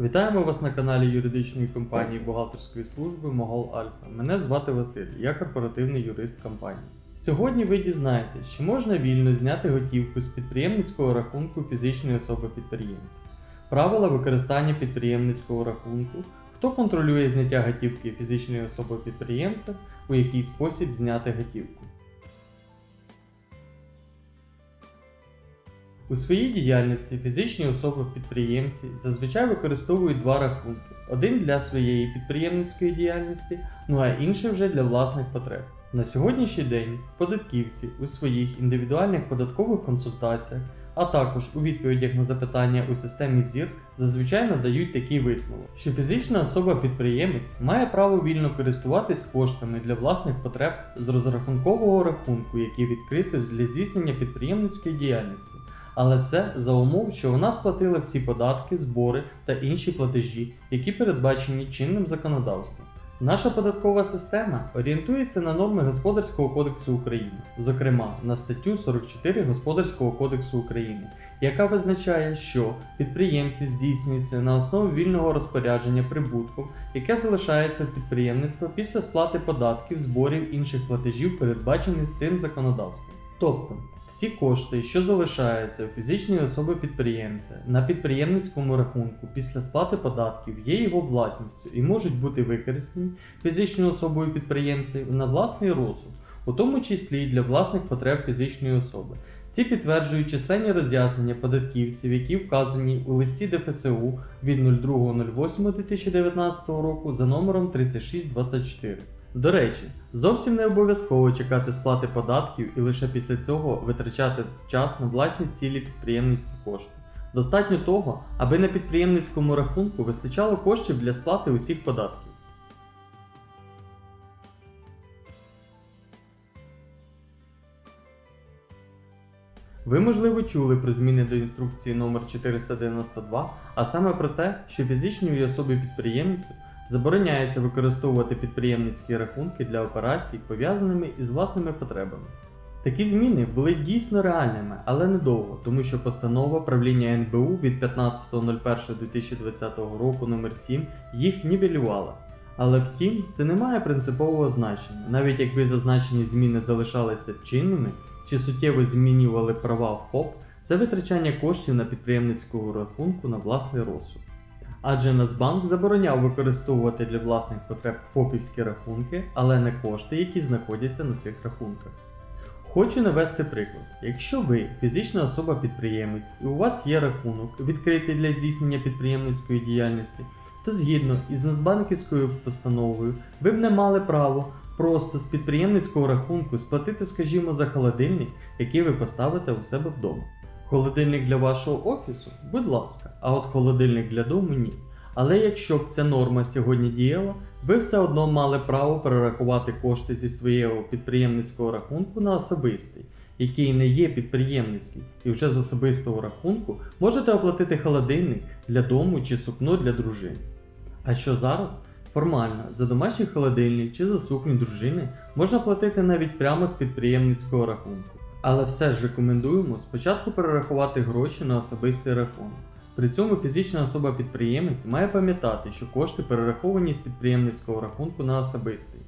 Вітаємо вас на каналі юридичної компанії бухгалтерської служби Могол Альфа. Мене звати Василь, я корпоративний юрист компанії. Сьогодні ви дізнаєтесь, чи можна вільно зняти готівку з підприємницького рахунку фізичної особи підприємця, правила використання підприємницького рахунку, хто контролює зняття готівки фізичної особи підприємця, у який спосіб зняти готівку. У своїй діяльності фізичні особи-підприємці зазвичай використовують два рахунки: один для своєї підприємницької діяльності, ну а інший вже для власних потреб. На сьогоднішній день податківці у своїх індивідуальних податкових консультаціях, а також у відповідях на запитання у системі ЗІР зазвичай надають такий висновок, що фізична особа-підприємець має право вільно користуватись коштами для власних потреб з розрахункового рахунку, який відкритий для здійснення підприємницької діяльності. Але це за умов, що вона сплатила всі податки, збори та інші платежі, які передбачені чинним законодавством. Наша податкова система орієнтується на норми Господарського кодексу України, зокрема на статтю 44 Господарського кодексу України, яка визначає, що підприємці здійснюються на основі вільного розпорядження прибутком, яке залишається в підприємництва після сплати податків, зборів інших платежів, передбачених цим законодавством. Тобто, всі кошти, що залишаються у фізичної особи підприємця на підприємницькому рахунку після сплати податків, є його власністю і можуть бути використані фізичною особою підприємця на власний розсуд, у тому числі для власних потреб фізичної особи. Ці підтверджують численні роз'яснення податківців, які вказані у листі ДФСУ від 02.08.2019 року за номером 3624. До речі, зовсім не обов'язково чекати сплати податків і лише після цього витрачати час на власні цілі підприємницькі кошти. Достатньо того, аби на підприємницькому рахунку вистачало коштів для сплати усіх податків. Ви, можливо, чули про зміни до інструкції номер 492, а саме про те, що фізичній особі підприємцю забороняється використовувати підприємницькі рахунки для операцій, пов'язаними із власними потребами. Такі зміни були дійсно реальними, але недовго, тому що постанова правління НБУ від 15.01.2020 року номер 7 їх нівелювала. Але втім, це не має принципового значення, навіть якби зазначені зміни залишалися чинними чи суттєво змінювали права ФОП, це витрачання коштів на підприємницького рахунку на власний розсуд. Адже Нацбанк забороняв використовувати для власних потреб ФОПівські рахунки, але не кошти, які знаходяться на цих рахунках. Хочу навести приклад. Якщо ви фізична особа-підприємець і у вас є рахунок, відкритий для здійснення підприємницької діяльності, то згідно із надбанківською постановою ви б не мали право просто з підприємницького рахунку сплатити, скажімо, за холодильник, який ви поставите у себе вдома. Холодильник для вашого офісу, будь ласка, а от холодильник для дому ні. Але якщо б ця норма сьогодні діяла, ви все одно мали право перерахувати кошти зі свого підприємницького рахунку на особистий, який не є підприємницький, і вже з особистого рахунку можете оплатити холодильник для дому чи сукно для дружини. А що зараз? Формально, за домашній холодильник чи за сукню дружини можна платити навіть прямо з підприємницького рахунку. Але все ж рекомендуємо спочатку перерахувати гроші на особистий рахунок. При цьому фізична особа-підприємець має пам'ятати, що кошти перераховані з підприємницького рахунку на особистий.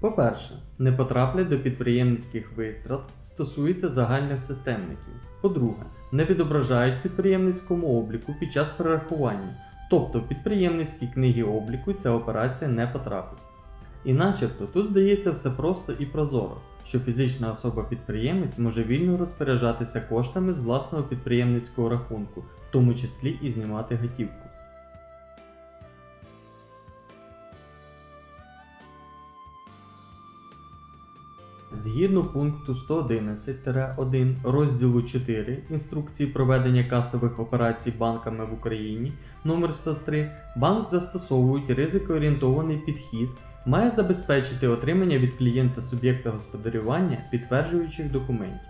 По-перше, не потраплять до підприємницьких витрат, стосується загальних системників. По-друге, не відображають підприємницькому обліку під час перерахування, тобто в підприємницькій книги обліку ця операція не потрапить. І начебто тут здається все просто і прозоро, що фізична особа-підприємець може вільно розпоряджатися коштами з власного підприємницького рахунку, в тому числі і знімати готівку. Згідно пункту 111-1 розділу 4 інструкції проведення касових операцій банками в Україні номер 103 банк застосовують ризикоорієнтований підхід, має забезпечити отримання від клієнта суб'єкта господарювання підтверджуючих документів.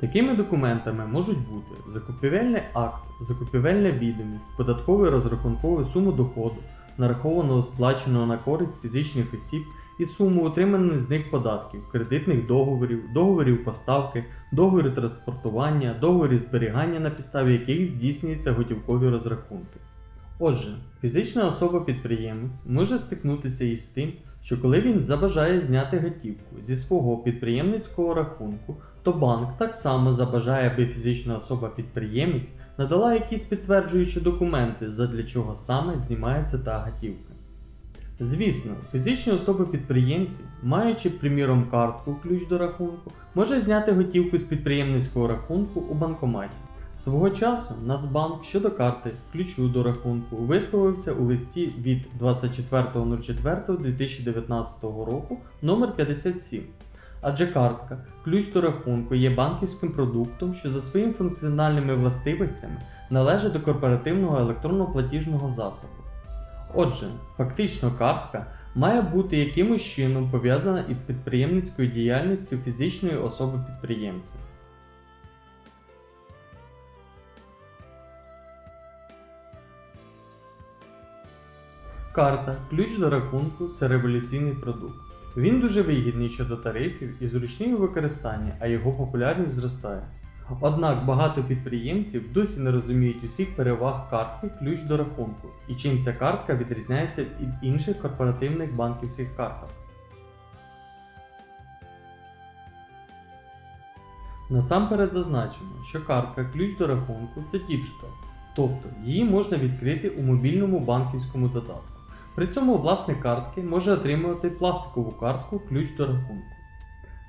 Такими документами можуть бути закупівельний акт, закупівельна відомість, податковий розрахунковий суму доходу, нарахованого сплаченого на користь фізичних осіб і суму отриманих з них податків, кредитних договорів, договорів поставки, договорів транспортування, договорів зберігання, на підставі яких здійснюються готівкові розрахунки. Отже, фізична особа-підприємець може стикнутися із тим, що коли він забажає зняти готівку зі свого підприємницького рахунку, то банк так само забажає, аби фізична особа-підприємець надала якісь підтверджуючі документи, задля чого саме знімається та готівка. Звісно, фізичні особи-підприємці, маючи, приміром, картку ключ до рахунку, може зняти готівку з підприємницького рахунку у банкоматі. Свого часу Нацбанк щодо карти ключу до рахунку висловився у листі від 24.04.2019 року номер 57 Адже картка, ключ до рахунку є банківським продуктом, що за своїми функціональними властивостями належить до корпоративного електронного платіжного засобу. Отже, фактично картка має бути якимось чином пов'язана із підприємницькою діяльністю фізичної особи підприємця. Карта, ключ до рахунку це революційний продукт. Він дуже вигідний щодо тарифів і зручний у використанні, а його популярність зростає. Однак багато підприємців досі не розуміють усіх переваг картки ключ до рахунку і чим ця картка відрізняється від інших корпоративних банківських карток. Насамперед зазначимо, що картка ключ до рахунку це діджитал, тобто її можна відкрити у мобільному банківському додатку. При цьому власник картки може отримувати пластикову картку ключ до рахунку.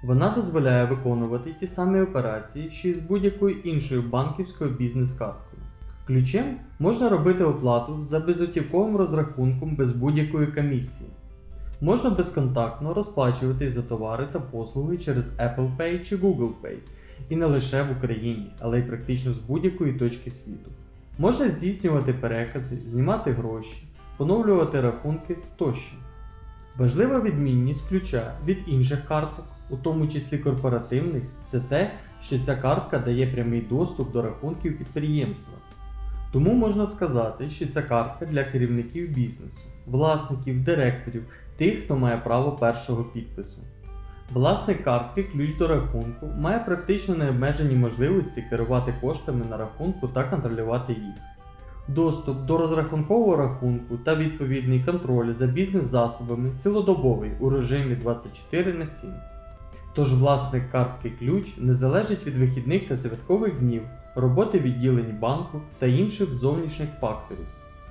Вона дозволяє виконувати ті самі операції, що й з будь-якою іншою банківською бізнес-карткою. Ключем можна робити оплату за безготівковим розрахунком без будь-якої комісії. Можна безконтактно розплачуватись за товари та послуги через Apple Pay чи Google Pay, і не лише в Україні, але й практично з будь-якої точки світу. Можна здійснювати перекази, знімати гроші, поновлювати рахунки тощо. Важлива відмінність ключа від інших карток, у тому числі корпоративних, це те, що ця картка дає прямий доступ до рахунків підприємства. Тому можна сказати, що ця картка для керівників бізнесу, власників, директорів, тих, хто має право першого підпису. Власник картки ключ до рахунку має практично необмежені можливості керувати коштами на рахунку та контролювати їх. Доступ до розрахункового рахунку та відповідний контроль за бізнес-засобами цілодобовий у режимі 24 на 7. Тож власник картки ключ не залежить від вихідних та святкових днів, роботи відділень банку та інших зовнішніх факторів.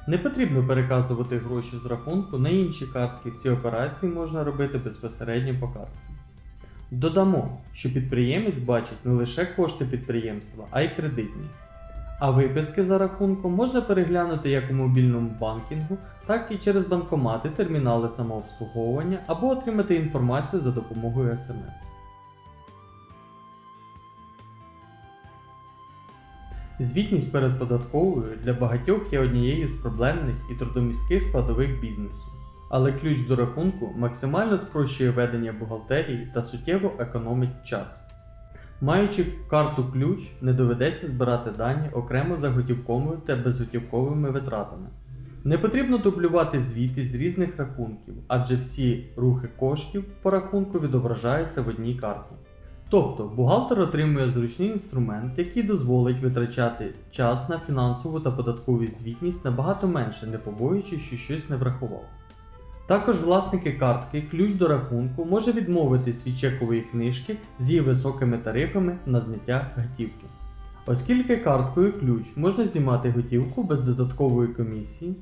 Не потрібно переказувати гроші з рахунку на інші картки, всі операції можна робити безпосередньо по картці. Додамо, що підприємець бачить не лише кошти підприємства, а й кредитні. А виписки за рахунком можна переглянути як у мобільному банкінгу, так і через банкомати, термінали самообслуговування або отримати інформацію за допомогою SMS. Звітність перед податковою для багатьох є однією з проблемних і трудомістких складових бізнесу. Але ключ до рахунку максимально спрощує ведення бухгалтерії та суттєво економить час. Маючи карту ключ, не доведеться збирати дані окремо за готівковими та безготівковими витратами. Не потрібно дублювати звіти з різних рахунків, адже всі рухи коштів по рахунку відображаються в одній карті. Тобто бухгалтер отримує зручний інструмент, який дозволить витрачати час на фінансову та податкову звітність набагато менше, не побоюючись, що щось не врахував. Також власники картки ключ до рахунку може відмовитись від чекової книжки з її високими тарифами на зняття готівки. Оскільки карткою ключ можна знімати готівку без додаткової комісії,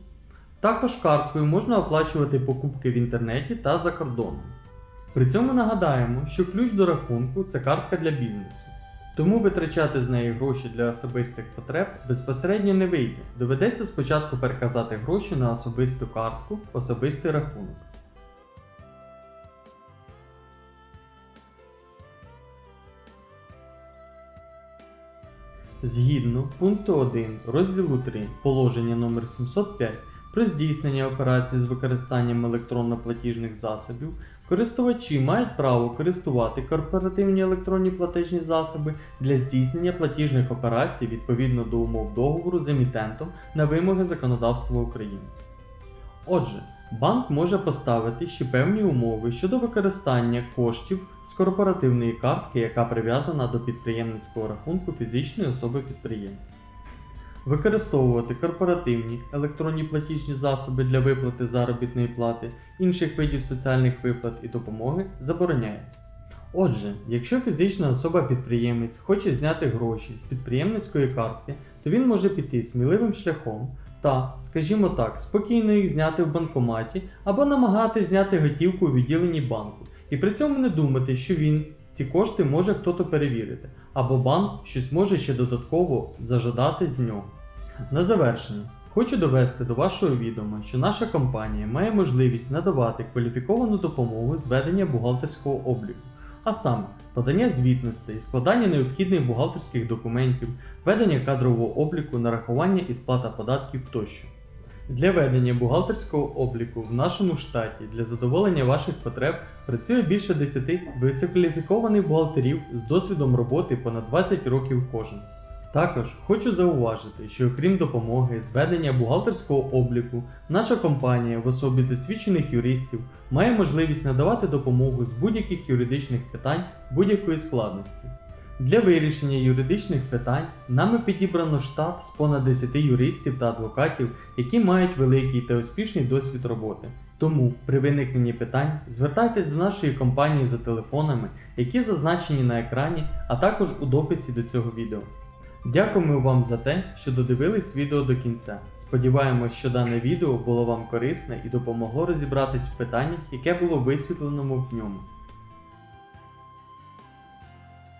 також карткою можна оплачувати покупки в інтернеті та за кордоном. При цьому нагадаємо, що ключ до рахунку це картка для бізнесу. Тому витрачати з неї гроші для особистих потреб безпосередньо не вийде. Доведеться спочатку переказати гроші на особисту картку, особистий рахунок. Згідно пункту 1 розділу 3 положення номер 705 про здійснення операцій з використанням електронно-платіжних засобів, користувачі мають право користувати корпоративні електронні платежні засоби для здійснення платіжних операцій відповідно до умов договору з емітентом на вимоги законодавства України. Отже, банк може поставити ще певні умови щодо використання коштів з корпоративної картки, яка прив'язана до підприємницького рахунку фізичної особи підприємця. Використовувати корпоративні електронні платіжні засоби для виплати заробітної плати, інших видів соціальних виплат і допомоги забороняється. Отже, якщо фізична особа-підприємець хоче зняти гроші з підприємницької картки, то він може піти сміливим шляхом та, скажімо так, спокійно їх зняти в банкоматі або намагатись зняти готівку у відділенні банку, і при цьому не думати, що він ці кошти може хтось перевірити, або банк щось може ще додатково зажадати з нього. На завершення. Хочу довести до вашого відома, що наша компанія має можливість надавати кваліфіковану допомогу з ведення бухгалтерського обліку, а саме подання звітностей, складання необхідних бухгалтерських документів, ведення кадрового обліку, нарахування і сплата податків тощо. Для ведення бухгалтерського обліку в нашому штаті для задоволення ваших потреб працює більше 10 висококваліфікованих бухгалтерів з досвідом роботи понад 20 років кожен. Також хочу зауважити, що окрім допомоги з ведення бухгалтерського обліку, наша компанія в особі досвідчених юристів має можливість надавати допомогу з будь-яких юридичних питань будь-якої складності. Для вирішення юридичних питань нами підібрано штат з понад 10 юристів та адвокатів, які мають великий та успішний досвід роботи. Тому при виникненні питань звертайтесь до нашої компанії за телефонами, які зазначені на екрані, а також у дописі до цього відео. Дякуємо вам за те, що додивились відео до кінця. Сподіваємось, що дане відео було вам корисне і допомогло розібратись в питаннях, яке було висвітленому в ньому.